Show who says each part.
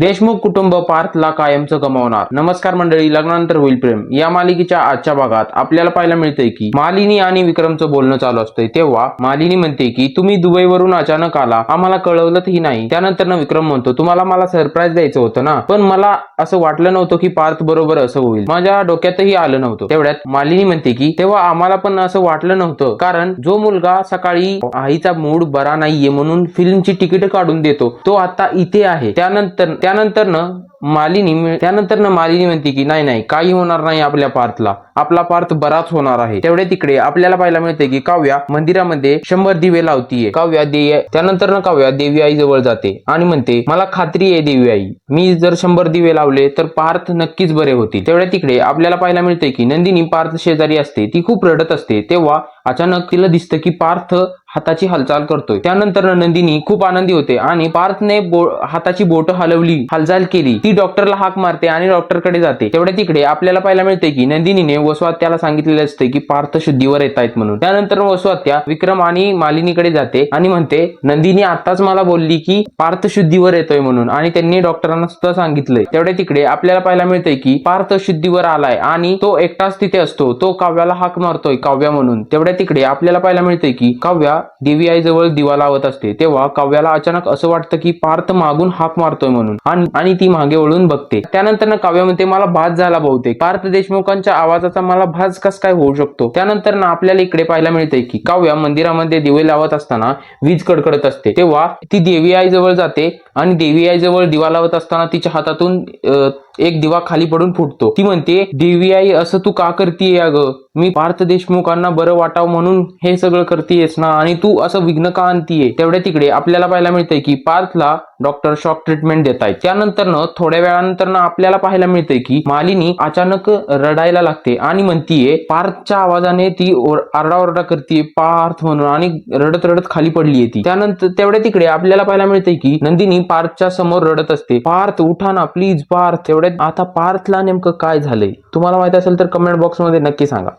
Speaker 1: देशमुख कुटुंब पार्थला कायमचं गमावणार. नमस्कार मंडळी लग्नानंतर होईल प्रेम. या मालिकेच्या आजच्या भागात आपल्याला पाहायला मिळतंय की मालिनी आणि विक्रमचं बोलणं चालू असतंय. तेव्हा मालिनी म्हणते की तुम्ही दुबईवरून अचानक आला. आम्हाला कळवलंही नाही. त्यानंतर विक्रम म्हणतो तुम्हाला मला सरप्राईज द्यायचं होतं ना. पण मला असं वाटलं नव्हतं की पार्थ बरोबर असं होईल. माझ्या डोक्यातही आलं नव्हतं. तेवढ्यात मालिनी म्हणते की तेव्हा आम्हाला पण असं वाटलं नव्हतं. कारण जो मुलगा सकाळी आईचा मूड बरा नाहीये म्हणून फिल्मची तिकीट काढून देतो तो आता इथे आहे. त्यानंतर त्यानंतर मालिनी त्यानंतर मालिनी म्हणते की नाही नाही काही होणार नाही आपल्या पार्थला. आपला पार्थ बराच होणार आहे. तेवढे तिकडे आपल्याला पाहायला मिळते की काव्या मंदिरामध्ये शंभर दिवे लावतीये. काव्या दे त्यानंतर काव्या देवी आई जवळ जाते आणि म्हणते मला खात्री आहे देवी आई मी जर शंभर दिवे लावले तर पार्थ नक्कीच बरे होतील. तेवढ्या तिकडे आपल्याला पाहायला मिळते की नंदिनी पार्थ शेजारी असते. ती खूप रडत असते. तेव्हा अचानक तिला दिसतं की पार्थ हाताची हालचाल करतोय. त्यानंतर नंदिनी खूप आनंदी होते आणि पार्थने बो- हाताची बोट हलवली हालचाल केली. ती डॉक्टरला हाक मारते आणि डॉक्टरकडे जाते. तेवढ्या तिकडे आपल्याला पाहायला मिळते की नंदिनीने वसवात्याला सांगितलेले असते की पार्थ शुद्धीवर येत आहेत म्हणून. त्यानंतर वसवात्या विक्रम आणि मालिनीकडे जाते आणि म्हणते नंदिनी आताच मला बोलली की पार्थ शुद्धीवर येतोय म्हणून आणि त्यांनी डॉक्टरांना सुद्धा सांगितलंय. तेवढ्या तिकडे आपल्याला पाहायला मिळतंय की पार्थ शुद्धीवर आलाय आणि तो एकटाच तिथे असतो. तो काव्याला हाक मारतोय काव्या म्हणून. तेवढ्या तिकडे आपल्याला पाहायला मिळतंय की काव्या देवी आई जवळ दिवा लावत असते तेव्हा काव्याला अचानक असं वाटतं की पार्थ मागून हाक मारतोय म्हणून. आणि- ती मागे वळून बघते. त्यानंतर ना म्हणते मला भास झाला बहुतेक. पार्थ देशमुखांच्या आवाजाचा मला भास कस काय होऊ शकतो? त्यानंतर ना आपल्याला इकडे पाहायला मिळतंय की काव्या मंदिरामध्ये दिवे लावत असताना वीज कडकडत असते. तेव्हा ती देवी आई जवळ जाते आणि देवी आई जवळ दिवा लावत असताना तिच्या हातातून एक दिवा खाली पडून फुटतो. ती म्हणते देवी आई असं तू का करतीये अगं? मी पार्थ देशमुखांना बरं वाटावं म्हणून हे सगळं करतीयेस ना? आणि तू असं विघ्न का आणतीये? तेवढ्या तिकडे आपल्याला पाहायला मिळतंय की पार्थला डॉक्टर शॉक ट्रीटमेंट देत आहेत त्यानंतर थोड्या वेळानंतर आपल्याला पाहायला मिळतंय की मालिनी अचानक रडायला लागते आणि म्हणतीये पार्थच्या आवाजाने ती आरडाओरडा करते पार्थ म्हणून आणि रडत रडत खाली पडलीये ती. त्यानंतर तेवढ्या तिकडे आपल्याला पाहायला मिळतंय की नंदिनी पार्थच्या समोर रडत असते. पार्थ उठा ना प्लीज पार्थ. तेवढ्यात आता पार्थला नेमकं काय झालंय? तुम्हाला माहिती असेल तर कमेंट बॉक्समध्ये नक्की सांगा.